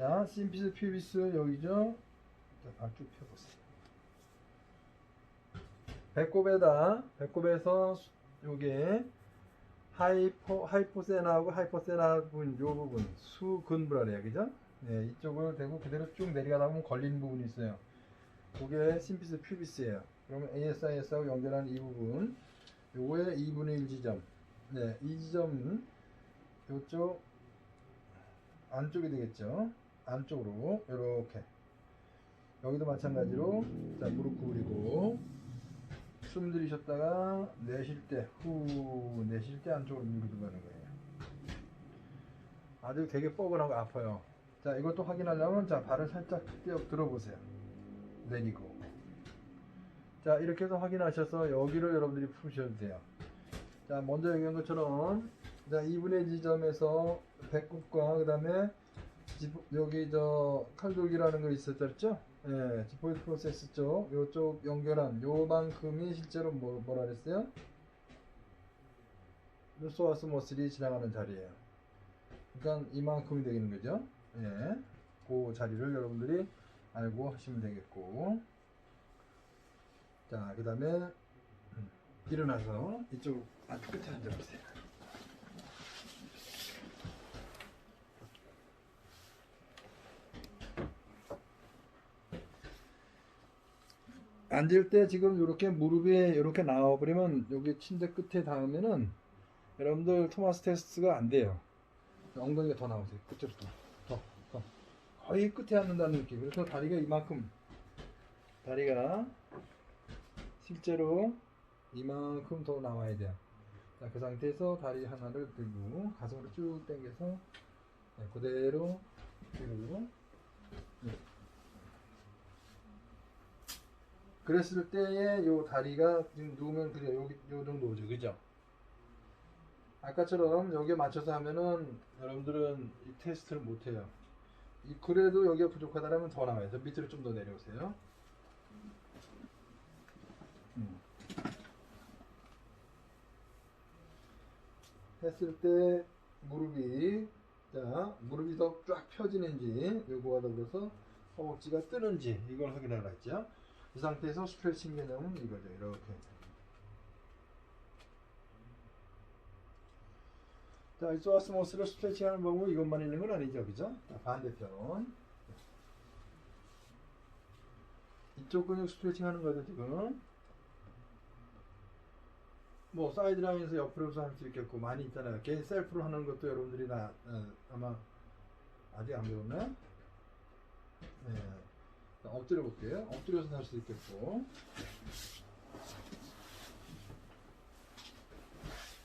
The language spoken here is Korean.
자, 심피스 퓨비스 여기죠. 자, 발쭉 펴보세요. 배꼽에다 배꼽에서 수- 요게 하이포 하이포세나하고 하이포세나 부분 요 부분 수근브라래요, 그죠? 네, 이쪽을 대고 그대로 쭉 내려가다 보면 걸리는 부분이 있어요. 그게 심피스 퓨비스예요. 그러면 ASIS하고 연결하는 이 부분, 요거의 2분의 1 지점. 네, 이 지점은 요쪽 안쪽이 되겠죠. 안쪽으로 이렇게 여기도 마찬가지로 자 무릎 구부리고 숨 들이셨다가 내쉴 때 후 내쉴 때 안쪽으로 밀고 들어가는 거예요. 아주 되게 뻐근하고 아파요. 자 이것도 확인하려면 자 발을 살짝 뛰어 들어보세요. 내리고 자 이렇게 해서 확인하셔서 여기를 여러분들이 푸셔도 돼요. 자 먼저 얘기한 것처럼 자 2분의 지점에서 배꼽과 그 다음에 여기 저 칼돌기라는 거 있었죠? 예, 지포이드 프로세스 쪽 요쪽 연결한 요만큼이 실제로 뭐, 뭐라 그랬어요? 루소아스 머슬이 지나가는 자리예요. 그러니까 이만큼이 되는 거죠. 예, 그 자리를 여러분들이 알고 하시면 되겠고 자, 그 다음에 일어나서 이쪽 앞 끝에 앉아보세요. 앉을 때 지금 이렇게 무릎이 이렇게 나와버리면 여기 침대 끝에 닿으면은 여러분들 토마스 테스트가 안 돼요. 엉덩이가 더 나오세요. 끝으로 더, 더, 더. 거의 끝에 앉는다는 느낌. 그래서 다리가 이만큼, 다리가 실제로 이만큼 더 나와야 돼요. 자, 그 상태에서 다리 하나를 들고 가슴으로 쭉 당겨서 네, 그대로 들고 네. 그랬을 때에 요 다리가 지금 누우면 그래 여기 요 정도죠. 그죠? 아까처럼 여기에 맞춰서 하면은 여러분들은 이 테스트를 못 해요. 이 그래도 여기가 부족하다면 더 나와요. 저 밑으로 좀 더 내려오세요. 음. 했을 때 무릎이 자 무릎이 더 쫙 펴지는지 요거와 더불어서 허벅지가 뜨는지 이걸 확인하라 했죠 이 상태에서 스트레칭 개념은 이거죠. 이렇게. 자, 이 소아스모스를 스트레칭 하는 방법 이것만 있는 건 아니죠. 그죠? 자, 반대편. 이쪽 근육 스트레칭 하는 거죠, 지금. 뭐, 사이드 라인에서 옆으로서 할 수 있겠고, 많이 있잖아요. 개인 셀프로 하는 것도 여러분들이 나, 어, 아마, 아직 안 배웠나? 네. 엎드려 볼게요. 엎드려서 할 수 있겠고.